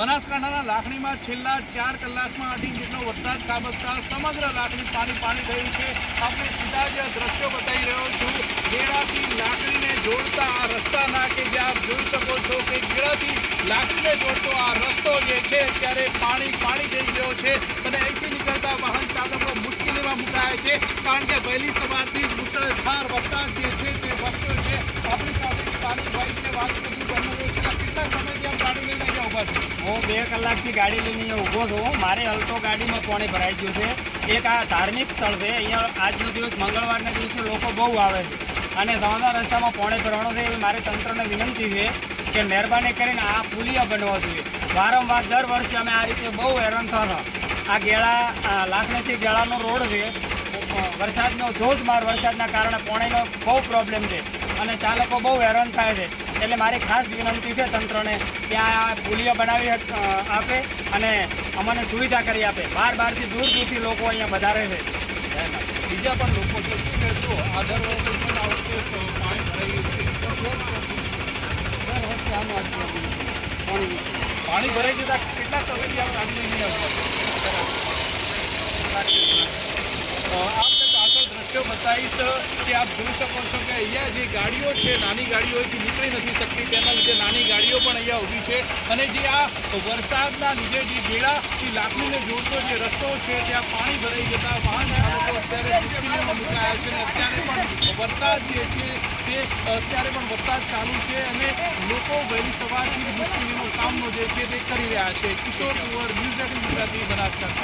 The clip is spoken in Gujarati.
બનાસકાંઠાના લાખણીમાં છેલ્લા ચાર કલાકમાં અઢી જેટલો વરસાદ ખાબકતા સમગ્ર લાખણી પાણી પાણી થયું છે. આપણે સીધા જ દ્રશ્યો બતાવી રહ્યો છું. ગેડાથી લાકડીને જોડતા આ રસ્તાના કે જે આપ જોઈ શકો છો કે ગેડાથી લાકડીને જોડતો આ રસ્તો જે છે ત્યારે પાણી પાણી થઈ ગયો છે અને અહીંથી નીકળતા વાહન ચાલકો મુશ્કેલીમાં મુકાયા છે કારણ કે વહેલી સવારથી જ મુશળધાર વરસાદ જે છે તે વરસ્યો છે. આપણી સાથે સ્થાનિક ભાઈ છે. વાત કરતી એ છે કેટલા સમયથી આપ ગાડી લઈને અહીંયા ઊભા છો હું બે કલાકથી ગાડી લઈને અહીંયા ઊભો છું. મારે અલ્ટો ગાડીમાં પાણી ભરાઈ ગયું છે. એક આ ધાર્મિક સ્થળ છે. અહીંયા આજનો દિવસ મંગળવારના દિવસે લોકો બહુ આવે છે. અને ધોધા રસ્તામાં પાણી ભરવાનો છે એવી મારી તંત્રને વિનંતી છે કે મહેરબાની કરીને આ પુલિયા બનવા જોઈએ. વારંવાર દર વર્ષે અમે આ રીતે બહુ હેરાન થતા આ ગેળા લાખણીથી ગેળાનો રોડ છે. વરસાદનો ધોધમાર વરસાદના કારણે પાણીનો બહુ પ્રોબ્લેમ છે. અને ચાલકો બહુ હેરાન થાય છે. એટલે મારી ખાસ વિનંતી છે તંત્રને કે આ પુલિયો બનાવી આપે અને અમને સુવિધા કરી આપે. બાર બારથી દૂર દૂરથી લોકો અહીંયા વધારે છે. બીજા પણ લોકો છે શું કહેશો? આ દર વર્ષે પણ આ વખતે પાણી ભરાઈ ગયું દર વર્ષે આનું. પાણી. ભરાઈ જતા કેટલા સમયથી આપ ગાડી લઈને દ્રશ્યો બતાવીશ કે આપ જોઈ શકો છો કે અહીંયા જે ગાડીઓ છે, નાની ગાડીઓ એથી નીકળી નથી શકતી. તેના લીધે નાની ગાડીઓ પણ અહીંયા ઊભી છે. અને જે આ વરસાદના લીધે જે ગેડાથી લાકડીને જોડતો જે રસ્તો છે, ત્યાં પાણી ભરાઈ જતા વાહન ચાલકો અત્યારે મુશ્કેલીમાં મુકાયા છે અને અત્યારે પણ વરસાદ જે છે, તે અત્યારે પણ વરસાદ ચાલુ છે અને લોકો વહેલી સવારથી જ મુશ્કેલીનો સામનો જે છે, તે કરી રહ્યા છે. Kishore Kunwar, news eighteen Gujarati, Banaskantha.